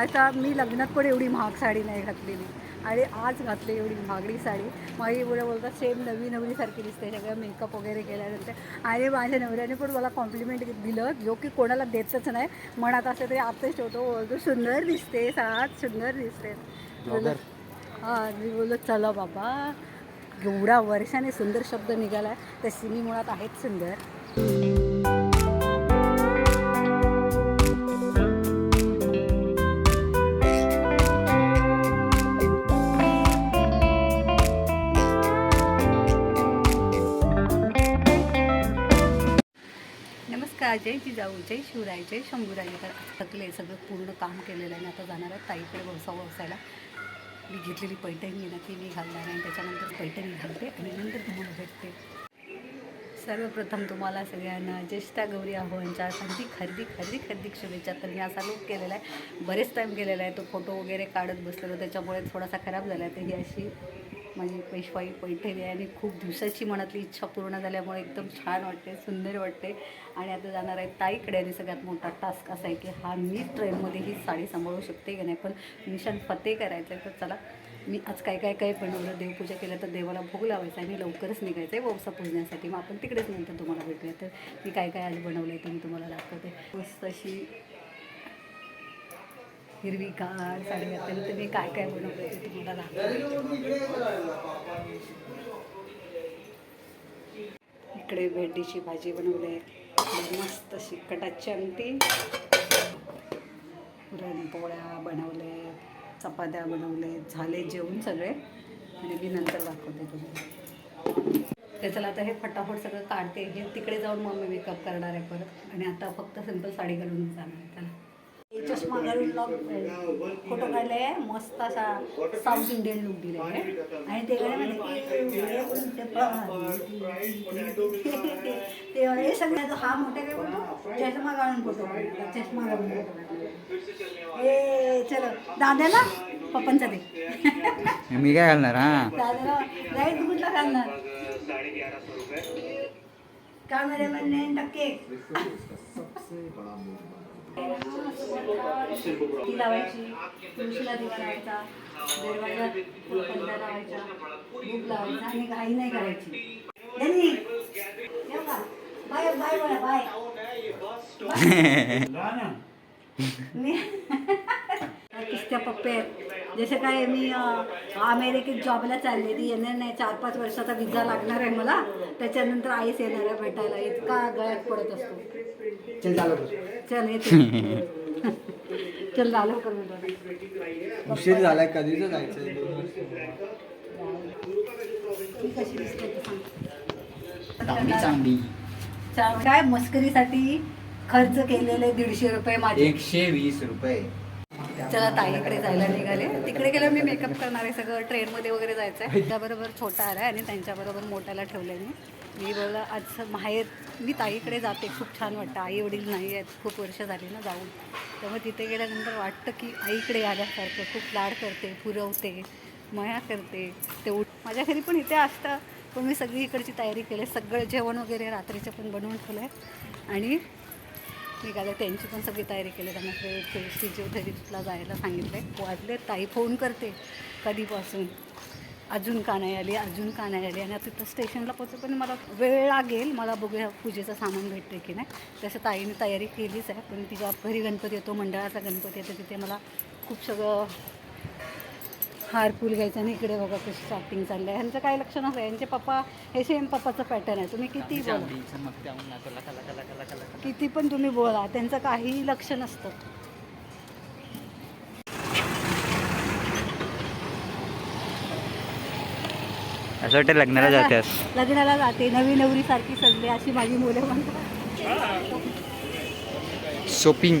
आता मी लग्नात पण एवढी महाग साडी नाही घातलेली. आणि आज घातली एवढी महागडी साडी. माझी मुलं बोलतात सेम नवी नवीसारखी दिसते सगळं मेकअप वगैरे केल्यानंतर. आणि माझ्या नवऱ्याने पण मला कॉम्प्लिमेंट दिलं जो की कोणाला देतच नाही. मनात असं तरी आताच ठेवतो बोलतो सुंदर दिसते सात सुंदर दिसते. हां. मी बोललो चला बाबा. एवढा वर्षाने सुंदर शब्द निघाला तर सिमी मुळात आहेत सुंदर. जय जिजाऊ जय शिवराय जय शंभूराय तर थकले सगळं पूर्ण काम केलेलं आहे. ना आता जाणार आहे ताईकडे व्यवसाय वसायला. मी घेतलेली पैठणी ना ती मी घालणार आहे आणि त्याच्यानंतर पैठणी घालते आणि नंतर तुम्हाला भेटते. सर्वप्रथम तुम्हाला सगळ्यांना ज्येष्ठा गौरी आव्हानच्या खरेदी खरेदी खरेदी खरेदी शुभेच्छा. तर मी असा लूक केलेला आहे. बरेच टाईम केलेला आहे. तो फोटो वगैरे काढत बसलेलो त्याच्यामुळे थोडासा खराब झाला आहे. तर ही अशी माझी पेशवाई पैठणी आहे आणि खूप दिवसाची मनातली इच्छा पूर्ण झाल्यामुळे एकदम छान वाटते सुंदर वाटते. आणि आता जाणार आहे ताईकडे आणि सगळ्यात मोठा टास्क असा आहे की हा मी ट्रेनमध्ये ही साडी सांभाळू शकते की नाही. पण मिशन फते करायचं आहे तर चला मी आज काय काय काय बनवलं देवपूजा केलं तर देवाला भोग लावायचा आणि लवकरच निघायचं आहे वौसा पूजण्यासाठी. मग आपण तिकडेच नंतर तुम्हाला भेटूया. तर मी काय काय आज बनवलं आहे ते मी तुम्हाला दाखवते. मस्त अशी हिरवीगार साडी घातली तर मी काय काय बनवलं ते तुम्हाला दाखवते. इकडे भेंडीची भाजी बनवली. आहे मस्त अशी कटाची पुरणपोळ्या बनवले चपात्या बनवले झाले जेवून सगळे. आणि मी नंतर दाखवते तुम्हाला. ते चला आता हे फटाफट सगळं काढते. हे तिकडे जाऊन मग मी मेकअप करणार आहे परत. आणि आता फक्त सिंपल साडी घालून जाणार आहे. त्याला हे चष्मा घालून लॉक फोटो काढले मस्त असा साऊथ इंडियन लुक दिले आणि ते गाणे म्हणे ते हे सगळ्याचं हा मोठे काय बोलतो? चष्मा घालून फोटो काढला चष्मा घालून फोटो ए चलो दादाला? पप्पांचा दे. मी काय घालणार हा? दादाला नाही तू कुठला घालणार? कॅमेरामॅन टक्के ती लावायची तुळशीला दिवा लावायचा दरवाजात पंडा लावायचा भूक लावायचा आणि घाई नाही करायची? Bye bye. बाय. मी किस्त्या पप्पे आहेत. जसे काय मी अमेरिकेत जॉबला चाललेली येणार नाही चार पाच वर्षाचा विजा लागणार आहे मला. त्याच्यानंतर आईच येणार आहे भेटायला. इतका गळ्यात पडत असतो. चल चालू चल येते चल झालं उशीर झालाय कधीच जायचं ती ते काय मस्करीसाठी खर्च केलेले दीडशे रुपये माझे. एकशे वीस रुपये. चला ताईकडे जायला निघाले. तिकडे गेलं मी मेकअप करणार आहे. सगळं ट्रेनमध्ये वगैरे जायचं आहे त्याबरोबर छोटा आला आणि त्यांच्याबरोबर मोठ्याला ठेवलं मी. मी बोललं आज माहेर मी ताईकडे जाते. खूप छान वाटतं. आई वडील नाही आहेत. खूप वर्ष झाली ना जाऊन. त्यामुळे तिथे गेल्यानंतर वाटतं की आईकडे आल्यासारखं खूप लाड करते पुरवते मया करते. ते उठ. माझ्या घरी पण इथे असतं. पण मी सगळी इकडची तयारी केली. आहे. सगळं जेवण वगैरे रात्रीचं पण बनवून ठेवलं आहे आणि निघाले त्यांची पण सगळी तयारी केली त्यांना ते तिथला जायला सांगितलं आहे वाजले ताई फोन करते कधीपासून. अजून का नाही आली अजून का नाही आली? आणि आता तिथं स्टेशनला पोहोचू पण मला वेळ लागेल मला बघूया पूजेचं सामान भेटते की नाही. तसं ताईने तयारी केलीच आहे पण तिच्या घरी गणपती येतो मंडळाचा गणपती येतो तिथे मला खूप सगळं हार फूल घ्यायचं आणि इकडे बघा कशी शॉपिंग चाललं आहे ह्यांचं काय लक्ष नसतं. यांचे पप्पा हे सेम पप्पाचं पॅटर्न आहे. तुम्ही किती बोला. किती पण तुम्ही बोला. त्यांचं काहीही लक्ष नसतं. असं वाटतं लग्नाला जातेस. लग्नाला जाते. नवी नवरी सारखी सजली. अशी माझी मुलं म्हणतात शॉपिंग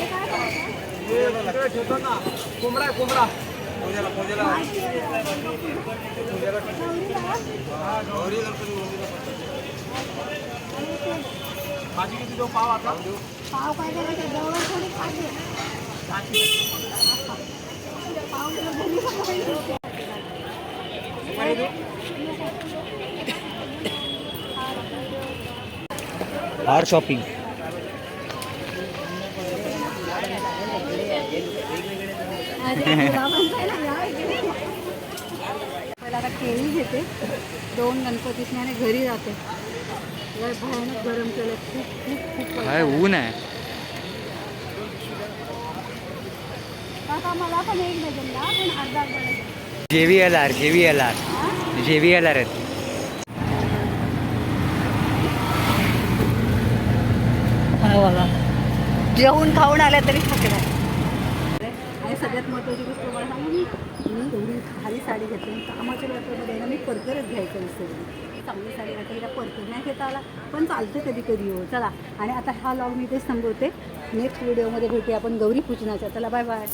चिरडं बनवतात. हे काय बनवतात? कोंबडा कोंबडा माहिती आहे का? गौरीला? आणि ते भाजी किती देऊ पाव आता पाव काय करायचं जवळ थोडी खाते पाव और शॉपिंग. पहिला आता केळी घेते. दोन गणपतीसने आणि घरी जाते. भयानक गरम केलं खूप खूप खूप काय ऊन आहे. काका मला पण एक डझन द्या पण अर्धा अर्धा dozen. J V L R J V L R? J V L R आहेत. बघा जेवून खाऊन आल्या तरी थकल्या आणि सगळ्यात महत्त्वाची गोष्ट मला सांगू मी मी एवढी भारी साडी घेतली आणि कामाच्या व्यापामध्ये ना मी परकरच घ्यायचं विसरली चांगली साडी घातली तिला परकर नाही घेता आला. पण चालते कधी कधी हो. चला. आणि आता हा लॉग मी तेच संपवते नेक्स्ट व्हिडिओमध्ये भेटूया आपण गौरी पूजनाच्या. चला बाय बाय